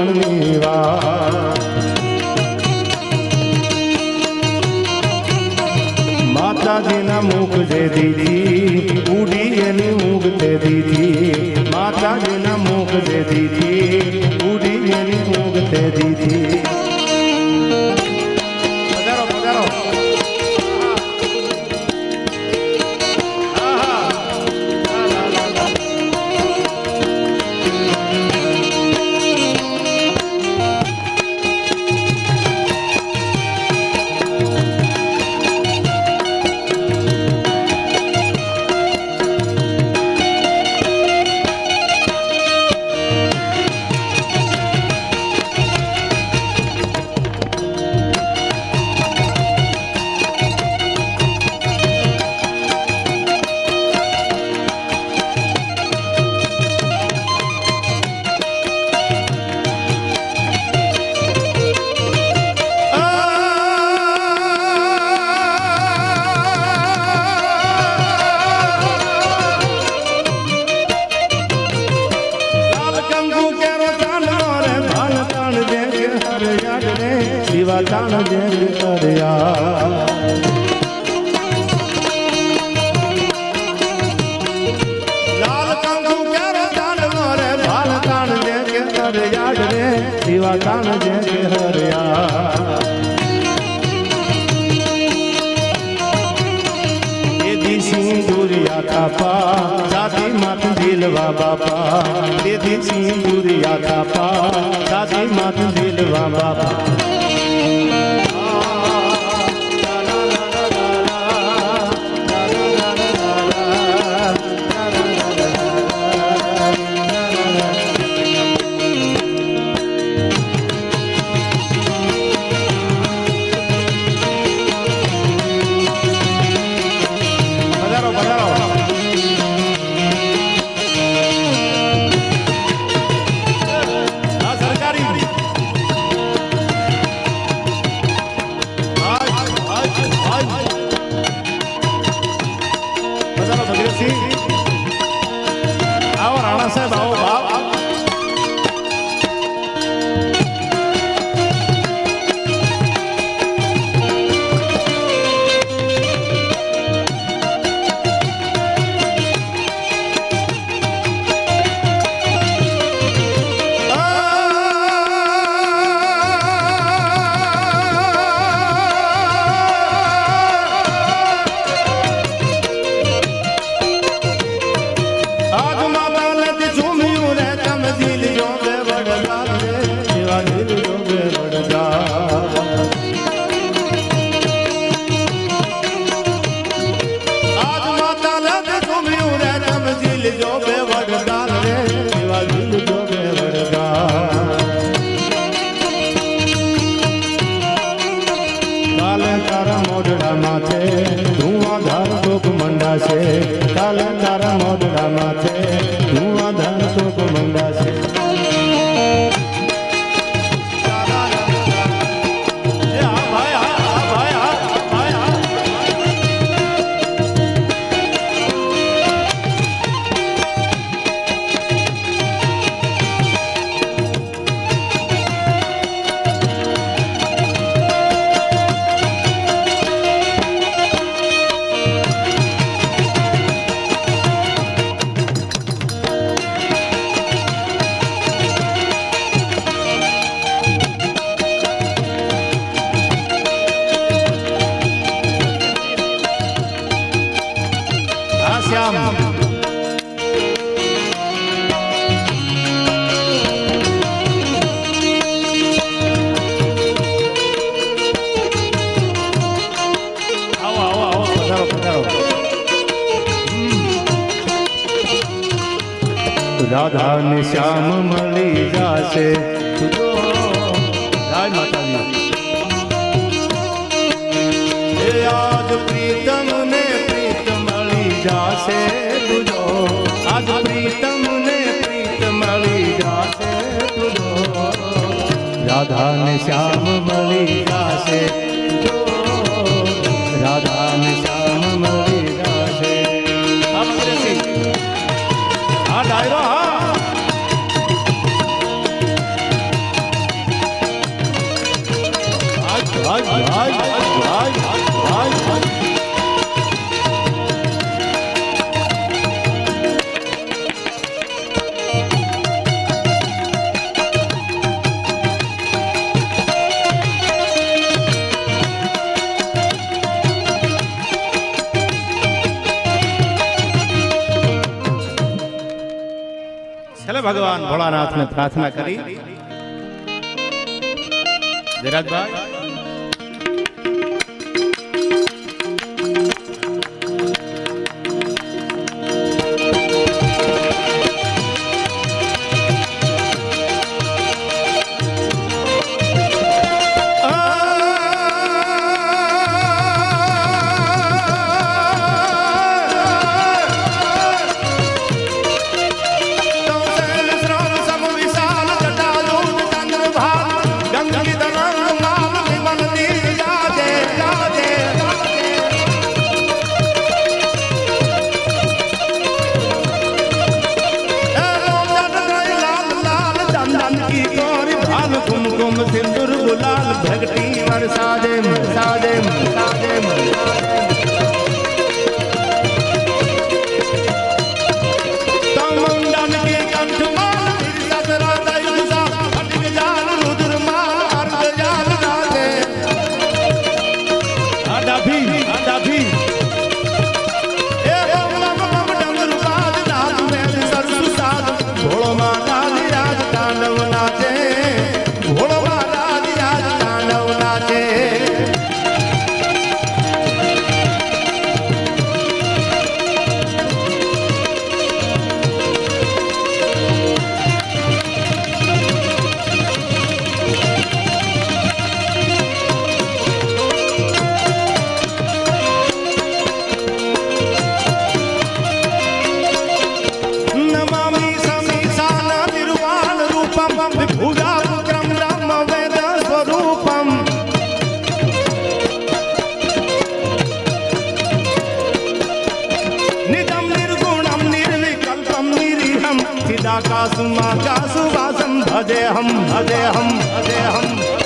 રમણની વાત માતાજીના મુખ જે દીધી ઉડી એની મુખ તે દીધી માતાજીના મુખ જે દીધી યાદ કર્યા શિવા તાણ જે કે હરે યાદ. એ દી સિંદુરિયા કાપા દાદી માત દિલવા બાપા. એ સિંહ દુરિયા કાપા દાદી માત દિલવા બાપા. રાધા ને શ્યામ મળી જાશે. આજ પ્રીતમ ને પ્રીત મળી જાશે તુજો. આજ પ્રીતમ ને પ્રીત મળી જાશે તુજો. શ્યામ મળી જાશે રાધા શ્યામ મળી જાશે. આ મહારાજને પ્રાર્થના કરી. વિરાજભાઈ સાદેમ સાદેમ સાદેમ Davi. आकाशुमाकाशुवासं भजेऽहं भजेऽहं भजेऽहं भजेऽहं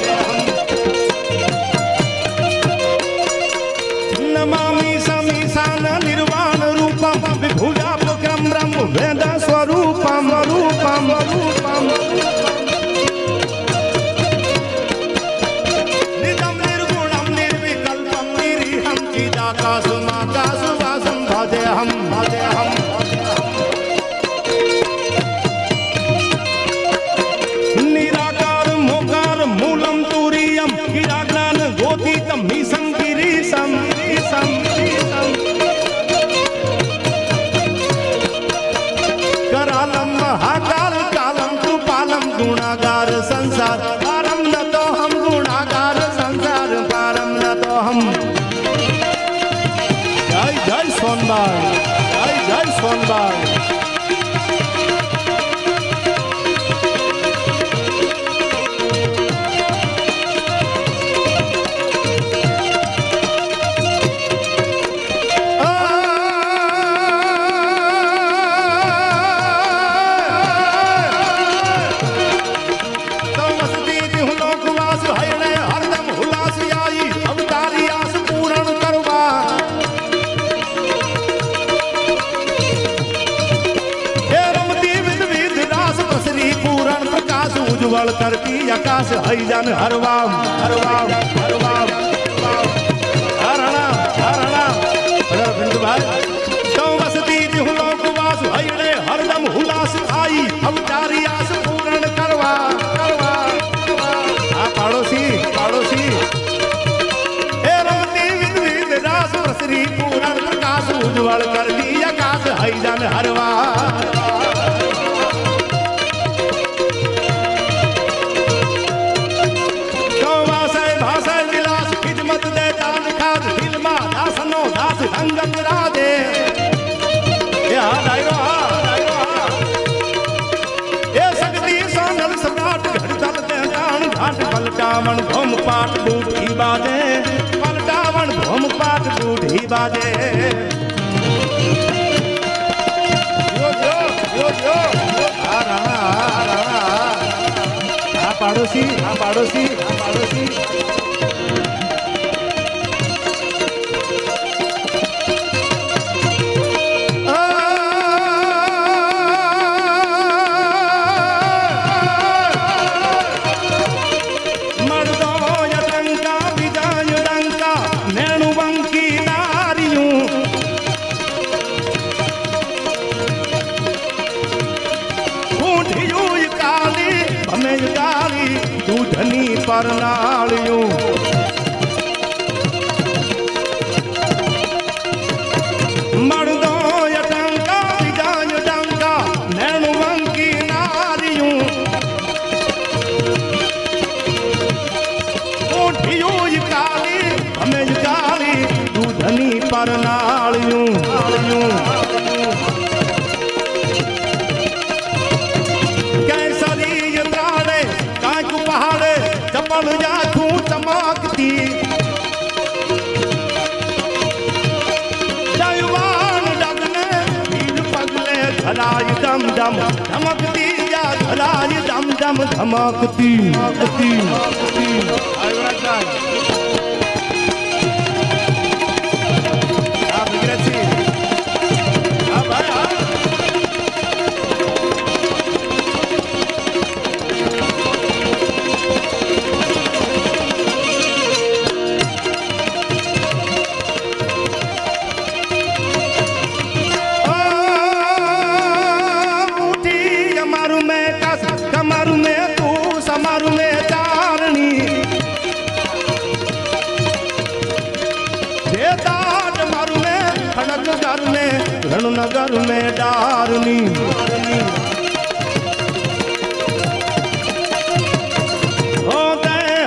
ઉજ્જવળ કરતી આકાશ હૈજન હરવામ હરવામ હરવામ. હરણા હરણા બિંદુભાઈ સૌ વસતી હુલો કુવાસ હૈડે હરદમ હુલાસ આઈ અવતારી આસ પૂરણ પ્રકાશ ઉજ્જવળ કરતી આકાશ હૈજન હરવા. પલટાવણ ભમ પાટ બુઢી બાજે પલટાવણ ભમ પાટ બુઢી બાજે. પાડોશી આ પાડોશી આ પાડોશી. ધની પરનાળિયું દમ ધમકતી યા ધરાય દમ દમ ધમકતી ધમકતી. ઘર મેં રણનગર મે ડારની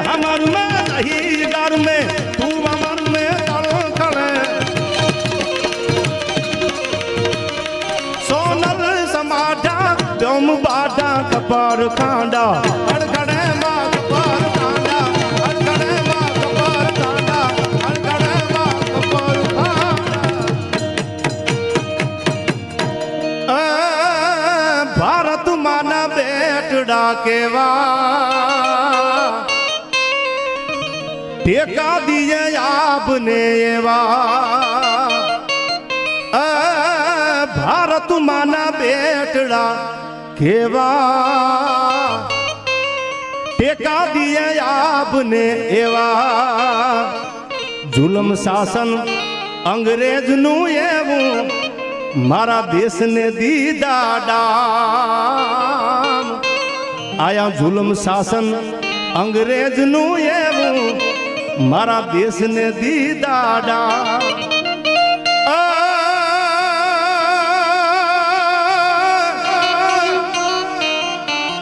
હમારું મેં નહીં ઘર મેં તું અમારું મેં તળ સોનલ સમાઢા ડોમ બાઢા કપાર ખાંડા કેવા? ટેકા દીએ આપને એવા. ભારત માના બેટડા કેવા? ટેકા દીએ આપને એવા. જુલમ શાસન અંગ્રેજનું એવું. મારા દેશને દીદાડા આયા જુલમ શાસન અંગ્રેજનું એવું. મારા દેશને દીધા ડામ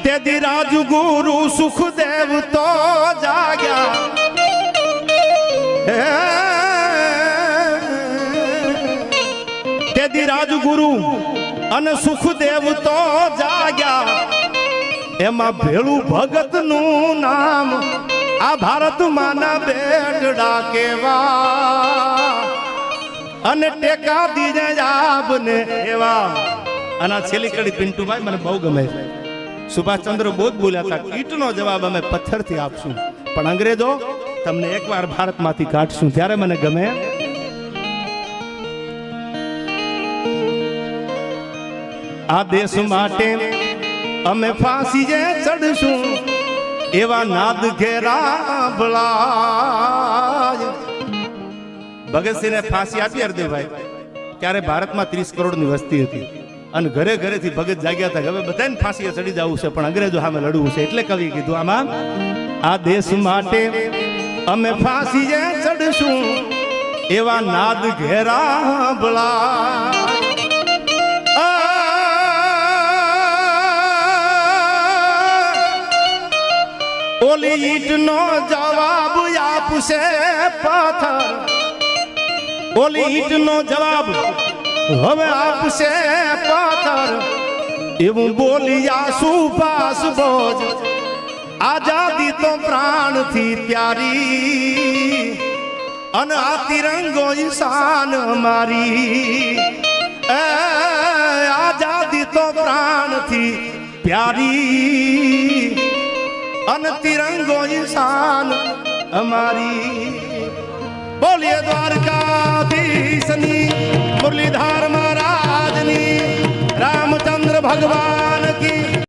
તેથી રાજગુરુ સુખદેવ તો જાગ્યા. તેથી રાજગુરુ અને સુખદેવ તો જાગ્યા. એમાં ભેળું ભગતનું નામ આ ભારત માના બેટડા કેવા? અને ટેકા દીજે આપને એવા. અને છેલ્લી કડી પિન્ટુભાઈ મને બહુ ગમે છે. સુભાષચંદ્ર બોધ બોલ્યા હતા, કીટનો જવાબ અમે પથ્થરથી આપશું. પણ અંગ્રેજો, તમને એકવાર ભારતમાંથી કાઢશું. ત્યારે મને ગમે. આ દેશ માટે અમે ફાંસી જે ચડશું, એવા નાદ ઘેરા ભલાય. ભગતસિંહને ફાંસી આપી હરદેવભાઈ. ત્યારે ભારતમાં ત્રીસ કરોડની વસ્તી હતી. અને ઘરે ઘરેથી ભગત જાગ્યા હતા હવે બધાને ફાંસીએ ચડી જવું છે, પણ અંગ્રેજો સામે લડવું છે. એટલે કવિ કીધું, આમાં આ દેશ માટે અમે ફાંસી ચડશું, એવા નાદ ઘેરા ભલા ઓલી ઈટનો જવાબ આપશે પથ્થર. ઓલી ઈટનો જવાબ હવે આપશે પથ્થર. એવું બોલિયા સુભાષ બોજ આઝાદી તો પ્રાણથી પ્યારી. અને આ તિરંગો ઈશાન મારી. આઝાદી તો પ્રાણથી પ્યારી. અન તિરંગો ઇન્સાન અમારી. બોલીએ દ્વારકાધીશની મુરલીધર મહારાજની રામચંદ્ર ભગવાન કી.